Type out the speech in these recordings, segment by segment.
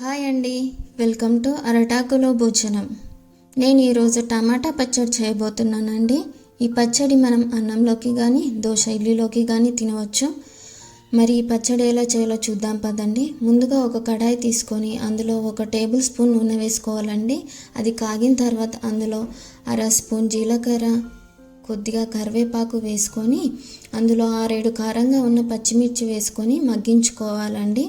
Hi అండి. Welcome to అరటాకులో భోజనం. నేను ఈరోజు టమాటా పచ్చడి చేయబోతున్నానండి. ఈ పచ్చడి మనం అన్నంలోకి కానీ దోశ ఇడ్లీలోకి కానీ తినవచ్చు. మరి ఈ పచ్చడి ఎలా చేయాలో చూద్దాం పదండి. ముందుగా ఒక కడాయి తీసుకొని అందులో ఒక టేబుల్ స్పూన్ నూనె వేసుకోవాలండి. అది కాగిన తర్వాత అందులో అర స్పూన్ జీలకర్ర కొద్దిగా కరివేపాకు వేసుకొని అందులో ఆరేడు కారంగా ఉన్న పచ్చిమిర్చి వేసుకొని మగ్గించుకోవాలండి.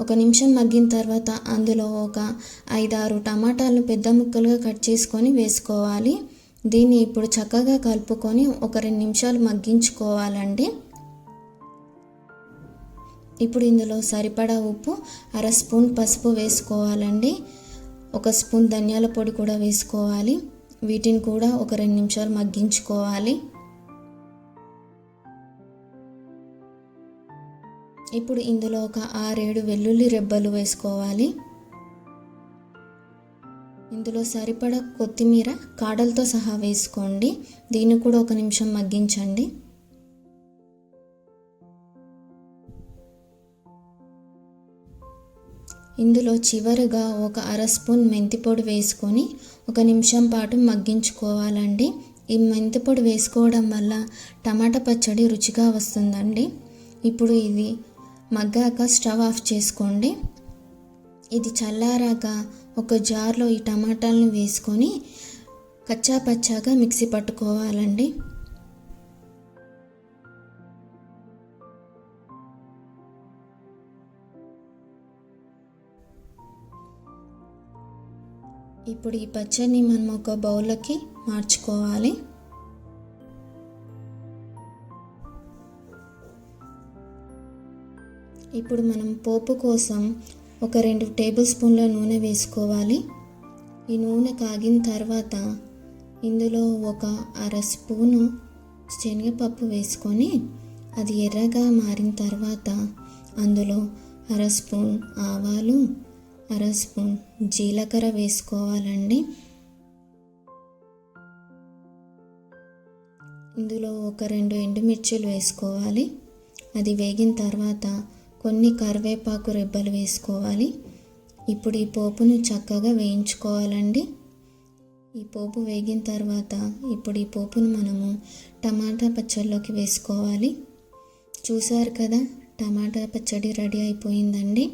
ఒక నిమిషం మగ్గిన తర్వాత అందులో ఒక ఐదారు టమాటాలను పెద్ద ముక్కలుగా కట్ చేసుకొని వేసుకోవాలి. దీన్ని ఇప్పుడు చక్కగా కలుపుకొని ఒక రెండు నిమిషాలు మగ్గించుకోవాలండి. ఇప్పుడు ఇందులో సరిపడా ఉప్పు అర స్పూన్ పసుపు వేసుకోవాలండి. ఒక స్పూన్ ధనియాల పొడి కూడా వేసుకోవాలి. వీటిని కూడా ఒక రెండు నిమిషాలు మగ్గించుకోవాలి. ఇప్పుడు ఇందులో ఒక ఆరేడు వెల్లుల్లి రెబ్బలు వేసుకోవాలి. ఇందులో సరిపడ కొత్తిమీర కాడలతో సహా వేసుకోండి. దీన్ని కూడా ఒక నిమిషం మగ్గించండి. ఇందులో చివరగా ఒక అర స్పూన్ మెంతి పొడి వేసుకొని ఒక నిమిషం పాటు మగ్గించుకోవాలండి. ఈ మెంతి పొడి వేసుకోవడం వల్ల టమాటా పచ్చడి రుచిగా వస్తుందండి. ఇప్పుడు ఇది మగ్గాక స్టవ్ ఆఫ్ చేసుకోండి. ఇది చల్లారాక ఒక జార్లో ఈ టమాటాలను వేసుకొని కచ్చా పచ్చాగా మిక్సీ పట్టుకోవాలండి. ఇప్పుడు ఈ పచ్చడిని మనం ఒక బౌల్లోకి మార్చుకోవాలి. ఇప్పుడు మనం పోపు కోసం ఒక రెండు టేబుల్ స్పూన్ల నూనె వేసుకోవాలి. ఈ నూనె కాగిన తర్వాత ఇందులో ఒక అర స్పూను శనగపప్పు వేసుకొని అది ఎర్రగా మారిన తర్వాత అందులో అర స్పూన్ ఆవాలు అర స్పూన్ జీలకర్ర వేసుకోవాలండి. ఇందులో ఒక రెండు ఎండుమిర్చిలు వేసుకోవాలి. అది వేగిన తర్వాత కొన్ని కరివేపాకు రెబ్బలు వేసుకోవాలి. ఇప్పుడు ఈ పోపును చక్కగా వేయించుకోవాలండి. ఈ పోపు వేగిన తర్వాత ఇప్పుడు ఈ పోపును మనము టమాటా పచ్చడిలోకి వేసుకోవాలి. చూసారు కదా టమాటా పచ్చడి రెడీ అయిపోయిందండి.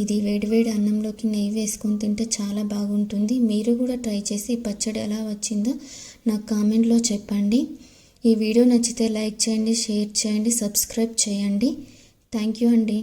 ఇది వేడివేడి అన్నంలోకి నెయ్యి వేసుకొని తింటే చాలా బాగుంటుంది. మీరు కూడా ట్రై చేసి ఈ పచ్చడి ఎలా వచ్చిందో నాకు కామెంట్లో చెప్పండి. ఈ వీడియో నచ్చితే లైక్ చేయండి షేర్ చేయండి సబ్స్క్రైబ్ చేయండి. థ్యాంక్ యూ అండి.